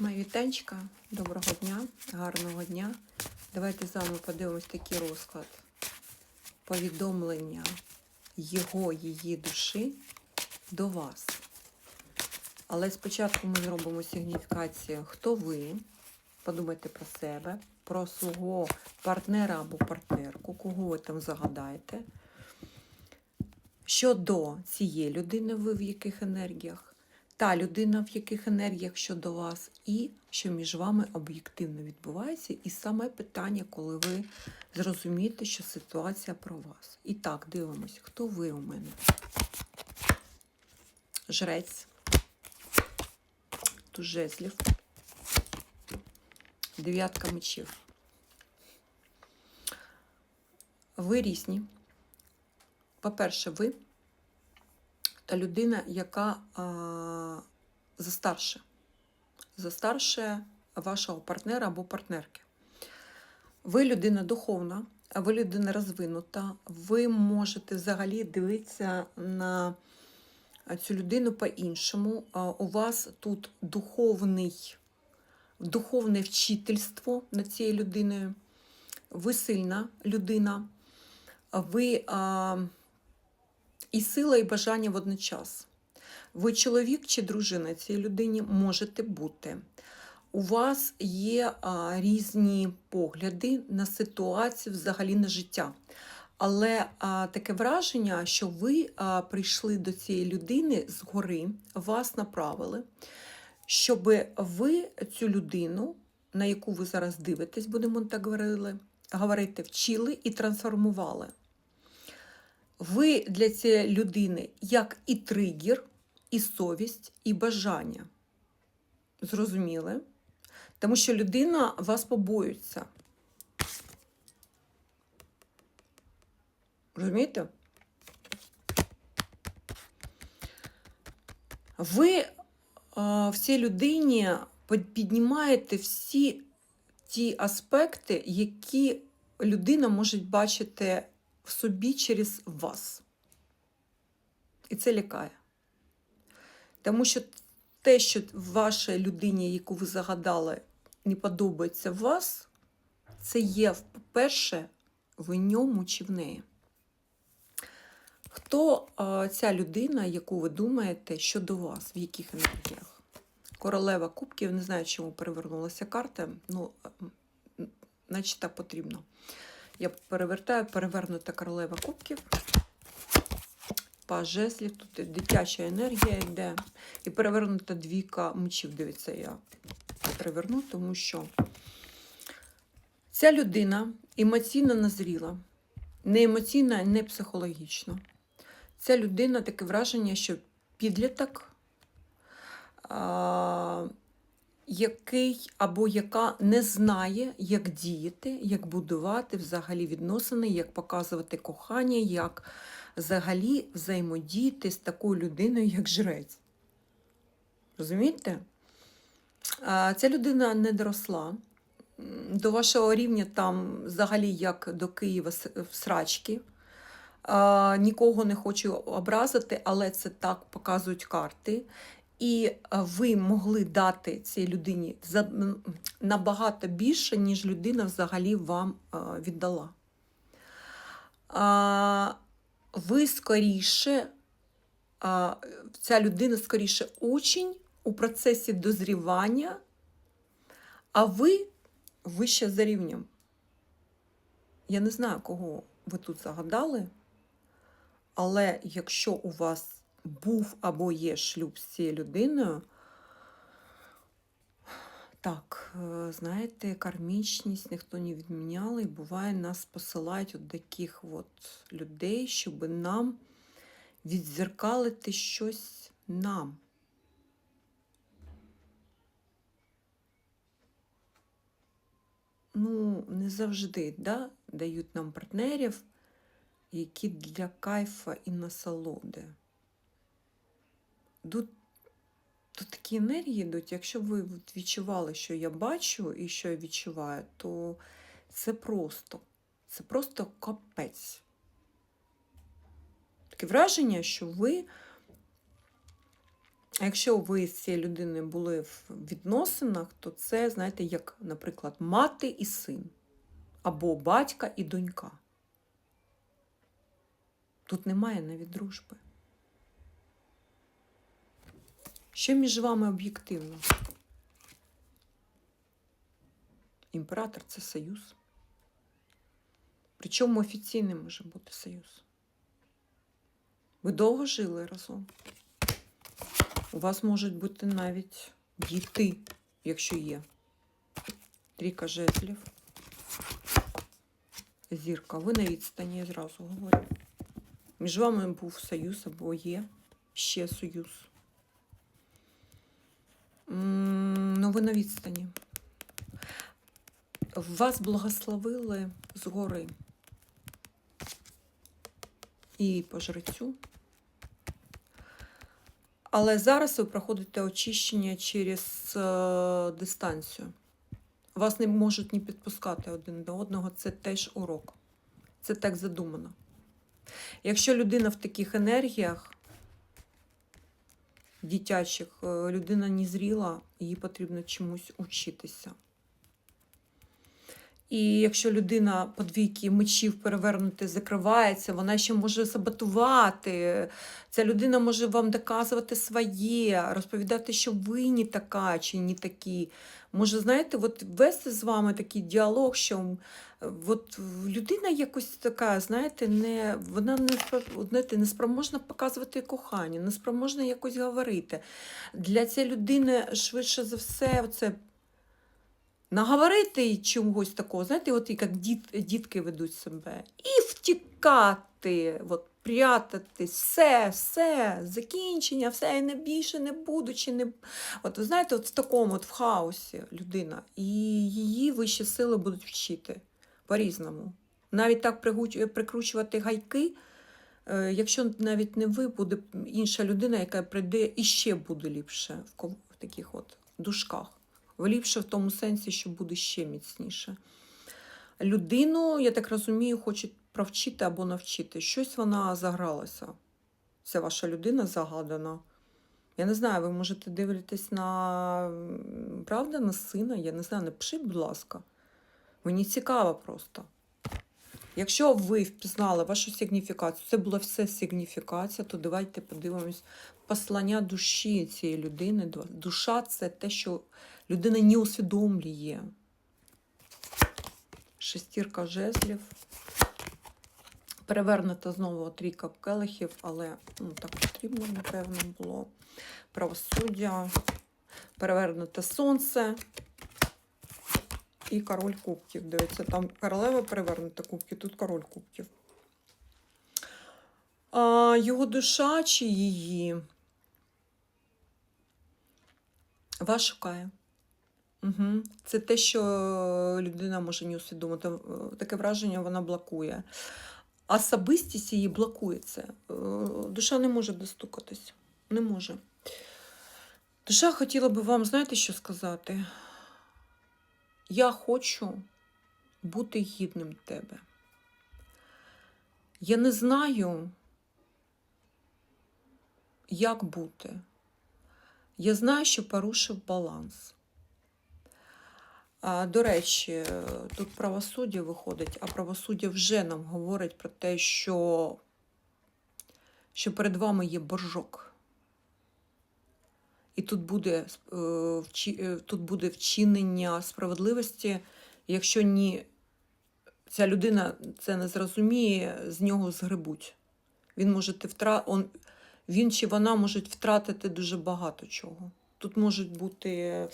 Мої вітанчика, доброго дня, гарного дня. Давайте з вами подивимось такий розклад. Повідомлення його, її душі до вас. Але спочатку ми зробимо сигніфікацію, хто ви. Подумайте про себе, про свого партнера або партнерку, кого ви там загадаєте. Щодо цієї людини, ви в яких енергіях, та людина, в яких енергіях щодо вас, і що між вами об'єктивно відбувається, і саме питання, коли ви зрозумієте, що ситуація про вас. І так, дивимось, хто ви у мене? Жрець, туз жезлів, дев'ятка мечів. Ви різні. По-перше, ви та людина, яка а, застарше, застарше вашого партнера або партнерки. Ви людина духовна, ви людина розвинута, ви можете взагалі дивитися на цю людину по-іншому. У вас тут духовний, духовне вчительство над цією людиною. Ви сильна людина, ви а, і сила, і бажання водночас. Ви чоловік чи дружина цій людині можете бути. У вас є а, різні погляди на ситуацію, взагалі на життя. Але а, таке враження, що ви а, прийшли до цієї людини згори, вас направили, щоб ви цю людину, на яку ви зараз дивитесь, будемо так говорили, говорити, вчили і трансформували. Ви для цієї людини як і тригер, і совість, і бажання. Зрозуміли? Тому що людина вас побоюється. Розумієте? Ви в цій людині піднімаєте всі ті аспекти, які людина може бачити в собі через вас. І це лякає. Тому що те, що в вашій людині, яку ви загадали, не подобається вас, це є, по-перше, в ньому чи в неї. Хто а, ця людина, яку ви думаєте, щодо вас, в яких енергіях? Королева Кубків, не знаю, чому перевернулася карта, ну, значить так потрібно. Я перевертаю, перевернута королева кубків. Паж жезлів, тут дитяча енергія йде. І перевернута двійка мечів. Дивіться, я переверну, тому що ця людина емоційно назріла, не емоційно, не психологічно. Ця людина таке враження, що підліток. Який або яка не знає, як діяти, як будувати взагалі відносини, як показувати кохання, як взагалі взаємодіяти з такою людиною, як жрець. Розумієте? Ця людина не доросла. До вашого рівня там взагалі як до Києва в срачки. Нікого не хочу образити, але це так показують карти. І ви могли дати цій людині набагато більше, ніж людина взагалі вам віддала. Ви скоріше, ця людина скоріше учень у процесі дозрівання, а ви вище за рівнем. Я не знаю, кого ви тут загадали, але якщо у вас був або є шлюб з цією людиною, так, е, знаєте, кармічність ніхто не відміняли, і буває, нас посилають от таких от людей, щоб нам відзеркалити щось нам. Ну, не завжди да, дають нам партнерів, які для кайфа і насолоди. Тут, тут такі енергії йдуть, якщо ви відчували, що я бачу і що я відчуваю, то це просто, це просто капець. Таке враження, що ви якщо ви з цією людиною були в відносинах, то це, знаєте, як, наприклад, мати і син, або батька і донька. Тут немає навіть дружби. Що між вами об'єктивно? Імператор це союз. Причому офіційний може бути союз. Ви довго жили разом. У вас можуть бути навіть діти, якщо є. Трійка жезлів. Зірка. Ви на відстані, я зразу говорю. Між вами був союз або є ще союз. М, Ну, ви на відстані. Вас благословили згори і по жрецю. Але зараз ви проходите очищення через е, дистанцію. Вас не можуть ні підпускати один до одного. Це теж урок. Це так задумано. Якщо людина в таких енергіях дитячих, е, людина не зріла, їй потрібно чомусь учитися. І якщо людина по мечів перевернути закривається, вона ще може саботувати. Ця людина може вам доказувати своє, розповідати, що ви не така чи не такі. Може, знаєте, от вести з вами такий діалог, що от людина якось така, знаєте, не, вона не, знаєте, не спроможна показувати кохання, не спроможна якось говорити. Для цієї людини швидше за все, оце наговорити чогось такого, знаєте, от як діт, дітки ведуть себе, і втікати, от, прятати, все, все, закінчення, все, і не більше не буду, чи не. От ви знаєте, от в такому от в хаосі людина, і її вищі сили будуть вчити по-різному. Навіть так прикручувати гайки. е, Якщо навіть не ви, буде інша людина, яка прийде і ще буде ліпше в, таких от дужках. Ліпше в тому сенсі, що буде ще міцніше. Людину, я так розумію, хочуть провчити або навчити. Щось вона загралася. Це ваша людина загадана. Я не знаю, ви можете дивитись на правда, на сина. Я не знаю, напишіть, будь ласка. Мені цікаво просто. Якщо ви впізнали вашу сигніфікацію, це була все сигніфікація, то давайте подивимось послання душі цієї людини. Душа це те, що людина не усвідомлює. Шестірка жезлів. Перевернута знову трійка келихів, але ну, так потрібно, напевно, було. Правосуддя, перевернуте сонце і король кубків. Дивіться, там королева перевернута кубки, тут король кубків. А, його душа чи її вас шукає. Угу. Це те, що людина може не усвідомити. Е, Таке враження вона блокує. Особистість її блокує це. Е, Душа не може достукатись. Не може. Душа хотіла би вам, знаєте, що сказати? Я хочу бути гідним тебе. Я не знаю, як бути. Я знаю, що порушив баланс. До речі, тут правосуддя виходить, а правосуддя вже нам говорить про те, що, що перед вами є боржок. І тут буде, е, е, тут буде вчинення справедливості, якщо ні, ця людина це не зрозуміє, з нього згребуть. Він може втра... він чи вона можуть втратити дуже багато чого. Тут можуть бути.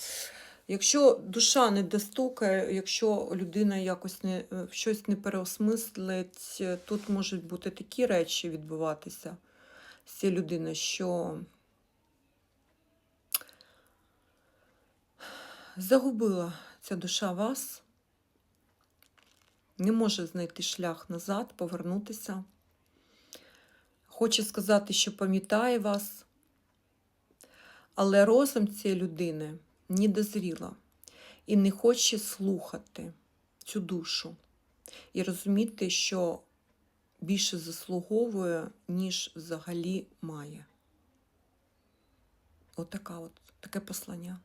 Якщо душа не достукає, якщо людина якось не е, щось не переосмислить, е, тут можуть бути такі речі відбуватися з цією людиною, що загубила ця душа вас, не може знайти шлях назад, повернутися. Хоче сказати, що пам'ятає вас, але розум цієї людини не дозріла і не хоче слухати цю душу і розуміти, що більше заслуговує, ніж взагалі має. От от, таке послання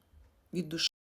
від душі.